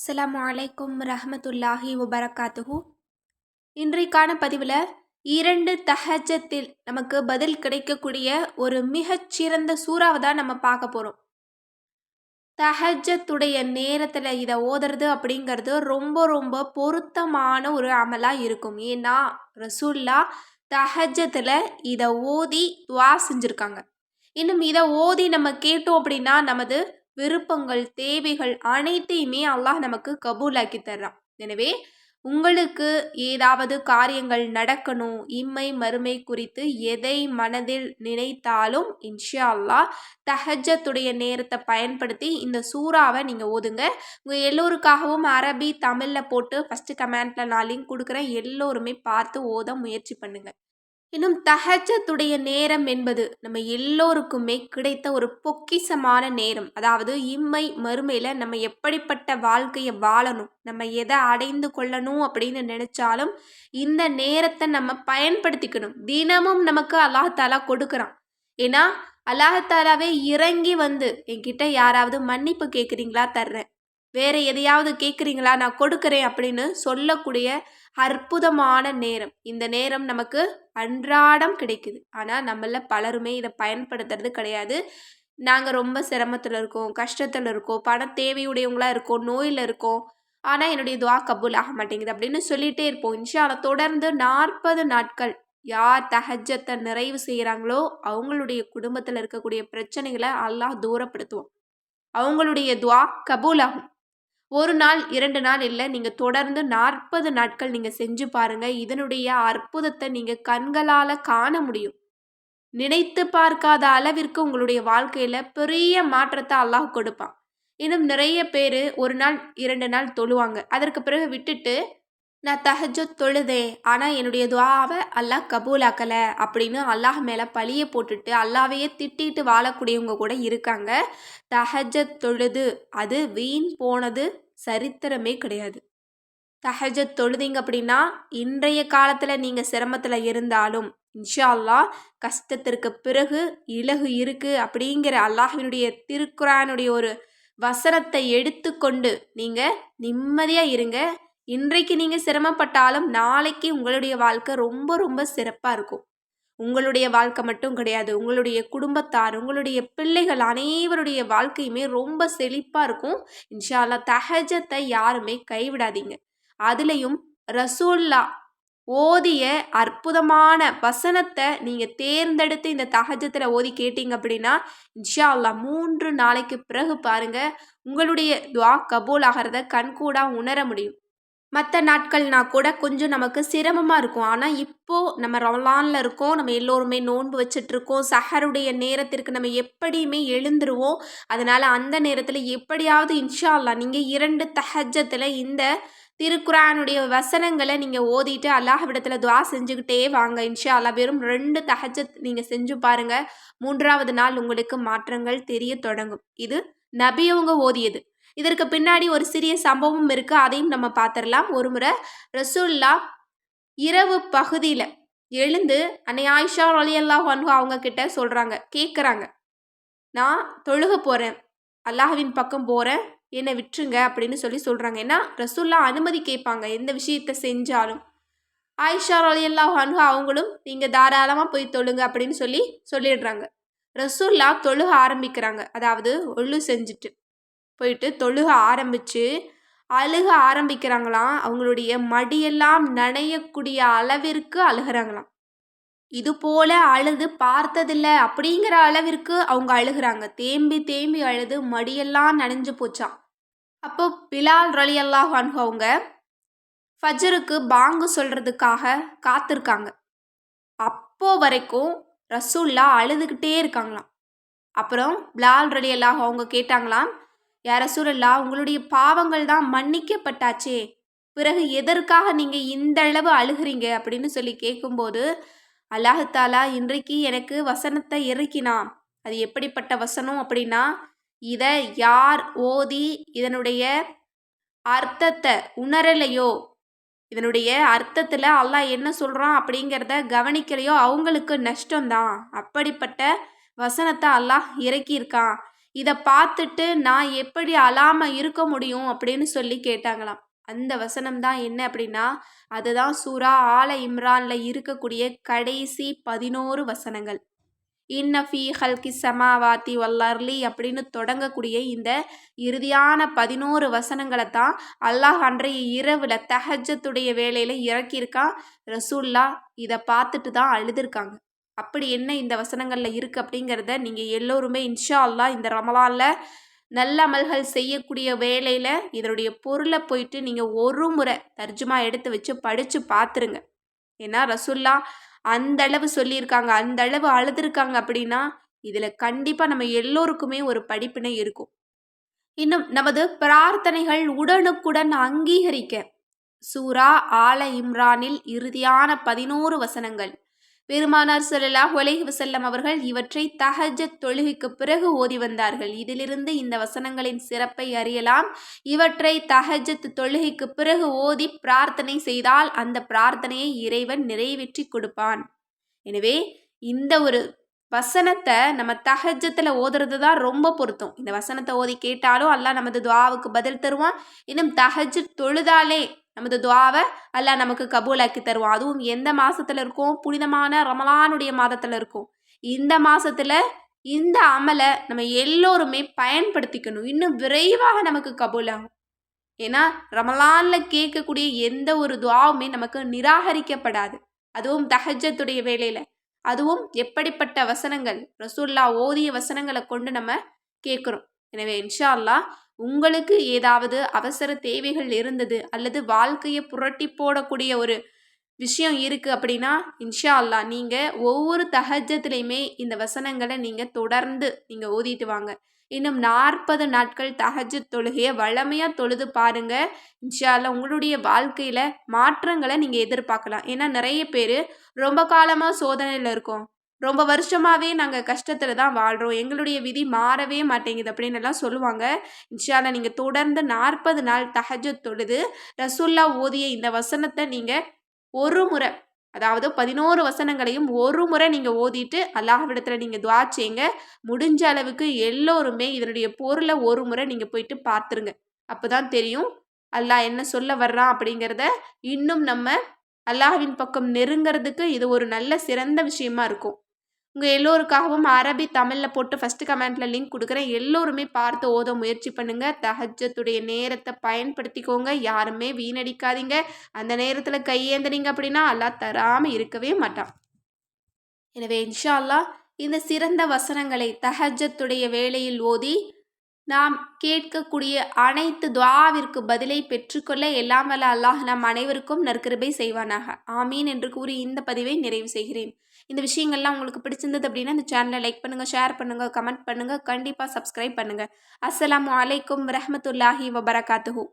அஸ்லாம் அலைக்கும் ரஹமத்துல்லாஹி வபரகாத்துஹு. இன்றைக்கான பதிவில் இரண்டு தஹஜத்தில் நமக்கு பதில் கிடைக்கக்கூடிய ஒரு மிகச்சிறந்த சூறாவை தான் நம்ம பார்க்க போகிறோம் தஹஜத்துடைய நேரத்தில் இதை ஓதுறது அப்படிங்கிறது ரொம்ப ரொம்ப பொருத்தமான ஒரு அமலாக இருக்கும். ஏன்னா ரசூல்லா தஹஜத்தில் இதை ஓதி துவா செஞ்சுருக்காங்க. இன்னும் இதை ஓதி நம்ம கேட்டோம் அப்படின்னா நமது விருப்பங்கள் தேவைகள் அனைத்தையுமே அல்லாஹ் நமக்கு கபூலாக்கி தர்றான். எனவே உங்களுக்கு ஏதாவது காரியங்கள் நடக்கணும் இம்மை மறுமை குறித்து எதை மனதில் நினைத்தாலும் இன்ஷா அல்லாஹ் தஹஜத்துடைய நேரத்தை பயன்படுத்தி இந்த சூறாவை நீங்கள் ஓதுங்க. உங்கள் எல்லோருக்காகவும் அரபி தமிழில் போட்டு ஃபஸ்ட்டு கமெண்ட்டில் நான் லிங்க் கொடுக்குறேன். எல்லோருமே பார்த்து ஓத முயற்சி பண்ணுங்கள் இன்னும் தஹஜத்துடைய நேரம் என்பது நம்ம எல்லோருக்குமே கிடைத்த ஒரு பொக்கிசமான நேரம். அதாவது இம்மை மறுமையில் நம்ம எப்படிப்பட்ட வாழ்க்கையை வாழணும் நம்ம எதை அடைந்து கொள்ளணும் அப்படின்னு நினச்சாலும் இந்த நேரத்தை நம்ம பயன்படுத்திக்கணும். தினமும் நமக்கு அல்லாஹாலா கொடுக்குறான். ஏன்னா அல்லாஹாலாவே இறங்கி வந்து என்கிட்ட யாராவது மன்னிப்பு கேட்குறீங்களா தர்றேன். வேற எதையாவது கேட்குறீங்களா நான் கொடுக்குறேன் அப்படின்னு சொல்லக்கூடிய அற்புதமான நேரம். இந்த நேரம் நமக்கு அன்றாடம் கிடைக்குது. ஆனால் நம்மள பலருமே இதை பயன்படுத்துறது கிடையாது. நாங்கள் ரொம்ப சிரமத்தில் இருக்கோம் கஷ்டத்தில் இருக்கோம் பண தேவையுடையவங்களாக இருக்கோம் நோயில் இருக்கோம். ஆனால் என்னுடைய துவா கபூல் ஆக மாட்டேங்குது அப்படின்னு சொல்லிகிட்டே இருப்போம். இன்ஷால தொடர்ந்து நாற்பது நாட்கள் யார் தஹஜத்தை நிறைவு செய்கிறாங்களோ அவங்களுடைய குடும்பத்தில் இருக்கக்கூடிய பிரச்சனைகளை அல்லாஹ் தூரப்படுத்துவோம் அவங்களுடைய துவா கபூல் ஆகும். ஒரு நாள் இரண்டு நாள் இல்லை நீங்கள் தொடர்ந்து நாற்பது நாட்கள் நீங்கள் செஞ்சு பாருங்கள் இதனுடைய அற்புதத்தை நீங்கள் கண்களால் காண முடியும். நினைத்து பார்க்காத அளவிற்கு உங்களுடைய வாழ்க்கையில் பெரிய மாற்றத்தை அல்லாஹ் கொடுப்பான். இன்னும் நிறைய பேர் ஒரு நாள் இரண்டு நாள் தொழுவாங்க. அதற்கு பிறகு விட்டுட்டு நான் தஹஜத் தொழுதேன் ஆனால் என்னுடைய துவாவை அல்லாஹ் கபூலாக்கலை அப்படின்னு அல்லாஹ் மேலே பழியை போட்டுட்டு அல்லாவையே திட்டிட்டு வாழக்கூடியவங்க கூட இருக்காங்க. தஹஜத் தொழுது அது வீண் போனது சரித்திரமே கிடையாது. தஹஜத் தொழுதிங்க அப்படின்னா இன்றைய காலத்தில் நீங்கள் சிரமத்தில் இருந்தாலும் இன்ஷா அல்லாஹ் கஷ்டத்திற்கு பிறகு இலகு இருக்குது அப்படிங்கிற அல்லாஹினுடைய திருக்குறானுடைய ஒரு வசனத்தை எடுத்துக்கொண்டு நீங்கள் நிம்மதியாக இருங்க. இன்றைக்கு நீங்கள் சிரமப்பட்டாலும் நாளைக்கு உங்களுடைய வாழ்க்கை ரொம்ப ரொம்ப சிறப்பாக இருக்கும். உங்களுடைய வாழ்க்கை மட்டும் கிடையாது. உங்களுடைய குடும்பத்தார் உங்களுடைய பிள்ளைகள் அனைவருடைய வாழ்க்கையுமே ரொம்ப செழிப்பாக இருக்கும். இன்ஷால்லா தஹஜத்தை யாருமே கைவிடாதீங்க. அதுலேயும் ரசூல்லா ஓதிய அற்புதமான வசனத்தை நீங்கள் தேர்ந்தெடுத்து இந்த தகஜத்தில் ஓதி கேட்டீங்க அப்படின்னா இன்ஷா அல்லா மூன்று நாளைக்கு பிறகு பாருங்கள் உங்களுடைய துவா கபூல் ஆகிறத கண்கூடாக உணர முடியும். மற்ற நாட்கள்னா கூட கொஞ்சம் நமக்கு சிரமமாக இருக்கும். ஆனால் இப்போது நம்ம ரமலானில் இருக்கோம். நம்ம எல்லோருமே நோன்பு வச்சிட்ருக்கோம். சஹருடைய நேரத்திற்கு நம்ம எப்படியுமே எழுந்துருவோம். அதனால் அந்த நேரத்தில் எப்படியாவது இன்ஷா அல்லா நீங்கள் இரண்டு தஹஜத்தில் இந்த திருக்குறானுடைய வசனங்களை நீங்கள் ஓதிட்டு அல்லாஹ்விடத்தில் துவா செஞ்சுக்கிட்டே வாங்க. இன்ஷா அல்லா வெறும் ரெண்டு தஹஜத் நீங்கள் செஞ்சு பாருங்கள் மூன்றாவது நாள் உங்களுக்கு மாற்றங்கள் தெரிய தொடங்கும். இது நபியவங்க ஓதியது. இதற்கு பின்னாடி ஒரு சிறிய சம்பவம் இருக்குது அதையும் நம்ம பார்த்துடலாம். ஒரு முறை ரசூல்லா இரவு பகுதியில் எழுந்து அன்னை ஆயிஷா அலியல்லாஹ் அன்ஹு அவங்க கிட்ட சொல்கிறாங்க கேட்குறாங்க நான் தொழுக போகிறேன் அல்லாஹ்வின் பக்கம் போகிறேன் என்னை விட்டுருங்க அப்படின்னு சொல்லி சொல்கிறாங்க ஏன்னா ரசூல்லா அனுமதி கேட்பாங்க. எந்த விஷயத்தை செஞ்சாலும். ஆயிஷா அலியல்லாஹ் அன்ஹு அவங்களும் நீங்கள் தாராளமாக போய் தொழுங்க அப்படின்னு சொல்லி சொல்லிடுறாங்க. ரசூல்லா தொழுக ஆரம்பிக்கிறாங்க. அதாவது ஒழு செஞ்சுட்டு. போயிட்டு தொழுக ஆரம்பித்து அழுக ஆரம்பிக்கிறாங்களாம். அவங்களுடைய மடியெல்லாம் நனையக்கூடிய அளவிற்கு அழுகிறாங்களாம். இது போல அழுது பார்த்ததில்ல அப்படிங்கிற அளவிற்கு அவங்க அழுகிறாங்க. தேம்பி தேம்பி அழுது மடியெல்லாம் நனைஞ்சு போச்சான் அப்போ பிலால் ரலி அல்லாஹ் அவங்க ஃபஜருக்கு பாங்கு சொல்கிறதுக்காக காத்திருக்காங்க. அப்போ வரைக்கும் ரசூல்லா அழுதுகிட்டே இருக்காங்களாம். அப்புறம் பிலால் ரலி அல்லாஹ் அவங்க கேட்டாங்களாம் யார சூழல்லா உங்களுடைய பாவங்கள் தான் மன்னிக்கப்பட்டாச்சே. பிறகு எதற்காக நீங்கள் இந்த அளவு அழுகிறீங்க? அப்படின்னு சொல்லி கேட்கும்போது அல்லாஹாலா இன்றைக்கு எனக்கு வசனத்தை இறக்கினான். அது எப்படிப்பட்ட வசனம் அப்படின்னா இதை யார் ஓதி இதனுடைய அர்த்தத்தை உணரலையோ? இதனுடைய அர்த்தத்தில் அல்லாஹ் என்ன சொல்கிறான் அப்படிங்கிறத கவனிக்கலையோ? அவங்களுக்கு நஷ்டம்தான். அப்படிப்பட்ட வசனத்தை அல்லாஹ் இறக்கியிருக்கான். இதை பார்த்துட்டு நான் எப்படி அழாமல் இருக்க முடியும் அப்படின்னு சொல்லி கேட்டாங்களாம். அந்த வசனம் தான் என்ன அப்படின்னா அதுதான் சூரா ஆல இம்ரானில் இருக்கக்கூடிய கடைசி பதினோரு வசனங்கள். இன்னஃபி ஹல்கி சமாவாத்தி வல்லர்லி அப்படின்னு தொடங்கக்கூடிய இந்த இறுதியான பதினோரு வசனங்களை தான் அல்லாஹ் அன்றைய இரவில் தஹஜத்துடைய வேலையில் இறக்கியிருக்கான். ரசூல்லா இதை பார்த்துட்டு தான் அழுதுருக்காங்க. அப்படி என்ன இந்த வசனங்களில் இருக்குது அப்படிங்கிறத நீங்கள் எல்லோருமே இன்ஷா அல்லா இந்த ரமலானில் நல்ல அமல்கள் செய்யக்கூடிய வேலையில் இதனுடைய பொருளை போயிட்டு நீங்கள் ஒரு முறை தர்ஜுமா எடுத்து வச்சு படித்து பார்த்துருங்க ஏன்னா ரசுல்லா அந்த அளவு சொல்லியிருக்காங்க அந்த அளவு அழுதுருக்காங்க அப்படின்னா இதில் கண்டிப்பாக நம்ம எல்லோருக்குமே ஒரு படிப்பினை இருக்கும். இன்னும் நமது பிரார்த்தனைகள் உடனுக்குடன் அங்கீகரிக்க. சூரா ஆல இம்ரானில் இறுதியான பதினோரு வசனங்கள். பெருமானார் சொல்லலாஹ் ஒலைஹி வசல்லம் அவர்கள் இவற்றை தஹஜத் தொழுகைக்கு பிறகு ஓதி வந்தார்கள். இதிலிருந்து இந்த வசனங்களின் சிறப்பை அறியலாம். இவற்றை தஹஜத் தொழுகைக்கு பிறகு ஓதி பிரார்த்தனை செய்தால் அந்த பிரார்த்தனையை இறைவன் நிறைவேற்றி கொடுப்பான். எனவே இந்த ஒரு வசனத்தை நம்ம தஹஜத்தில் ஓதுறது தான் ரொம்ப பொருத்தம். இந்த வசனத்தை ஓதி கேட்டாலும் அல்லாஹ் நமது துவாவுக்கு பதில் தருவான். இன்னும் தஹஜ் தொழுதாலே நமது துவாவை அல்லா நமக்கு கபூலாக்கி தருவோம் அதுவும் எந்த மாதத்தில் இருக்கும்? புனிதமான ரமலானுடைய மாதத்தில் இருக்கும். இந்த மாதத்தில் இந்த அமலை நம்ம எல்லோருமே பயன்படுத்திக்கணும். இன்னும் விரைவாக நமக்கு கபூலாகும். ஏன்னா ரமலானில் கேட்கக்கூடிய எந்த ஒரு துவாவுமே நமக்கு நிராகரிக்கப்படாது. அதுவும் தஹஜத்துடைய வேலையில் அதுவும் எப்படிப்பட்ட வசனங்கள்? ரசூல்லா ஓதிய வசனங்களை கொண்டு நம்ம கேட்குறோம். எனவே இன்ஷா அல்லா உங்களுக்கு ஏதாவது அவசர தேவைகள் இருந்தது அல்லது வாழ்க்கையை புரட்டி போடக்கூடிய ஒரு விஷயம் இருக்குது அப்படின்னா இன்ஷா அல்லா நீங்கள் ஒவ்வொரு தகஜத்துலேயுமே இந்த வசனங்களை நீங்கள் தொடர்ந்து நீங்கள் ஓதிட்டு வாங்க. இன்னும் நாற்பது நாட்கள் தகஜ தொழுகையை வளமையாக தொழுது பாருங்கள் இன்ஷால்ல உங்களுடைய வாழ்க்கையில் மாற்றங்களை நீங்கள் எதிர்பார்க்கலாம். ஏன்னா நிறைய பேர் ரொம்ப காலமாக சோதனையில் இருக்கோம். ரொம்ப வருஷமாகவே நாங்கள் கஷ்டத்தில் தான் வாழ்கிறோம் எங்களுடைய விதி மாறவே மாட்டேங்குது அப்படின்னு எல்லாம் சொல்லுவாங்க. இன்ஷால்ல நீங்கள் தொடர்ந்து நாற்பது நாள் தஹஜ தொழுது ரசுல்லா ஓதிய இந்த வசனத்தை நீங்கள் ஒரு முறை அதாவது பதினோரு வசனங்களையும் ஒரு முறை நீங்கள் ஓதிட்டு அல்லாஹ்விடத்தில் நீங்கள் துவா செய்யுங்க. முடிஞ்ச அளவுக்கு எல்லோருமே இதனுடைய பொருளை ஒரு முறை நீங்கள் போயிட்டு பார்த்துருங்க. அப்போ தான் தெரியும் அல்லாஹ் என்ன சொல்ல வர்றான் அப்படிங்கிறத இன்னும் நம்ம அல்லாஹ்வின் பக்கம் நெருங்கிறதுக்கு இது ஒரு நல்ல சிறந்த விஷயமா இருக்கும். உங்கள் எல்லோருக்காகவும் அரபி தமிழில் போட்டு ஃபஸ்ட்டு கமெண்ட்டில் லிங்க் கொடுக்குறேன். எல்லோருமே பார்த்து ஓத முயற்சி பண்ணுங்கள் தஹஜத்துடைய நேரத்தை பயன்படுத்திக்கோங்க. யாருமே வீணடிக்காதீங்க. அந்த நேரத்தில் கையேந்தனீங்க அப்படின்னா அல்லா தராமல் இருக்கவே மாட்டான். எனவே இன்ஷா அல்லா இந்த சிறந்த வசனங்களை தஹஜத்துடைய வேளையில் ஓதி நாம் கேட்கக்கூடிய அனைத்து துவாவிற்கு பதிலை பெற்றுக்கொள்ள எல்லாம் வல்ல அல்லாஹ் நம் அனைவருக்கும் நற்கிருபை செய்வானாக. ஆமீன் என்று கூறி இந்த பதிவை நிறைவு செய்கிறேன். இந்த விஷயங்கள்லாம் உங்களுக்கு பிடிச்சிருந்தது அப்படின்னா இந்த சேனலை லைக் பண்ணுங்கள் ஷேர் பண்ணுங்கள் கமெண்ட் பண்ணுங்கள் கண்டிப்பாக சப்ஸ்கிரைப் பண்ணுங்கள் அஸ்லாம் வலைக்கம் ரஹமத்துல்லாஹி வபரகாத்துஹூ.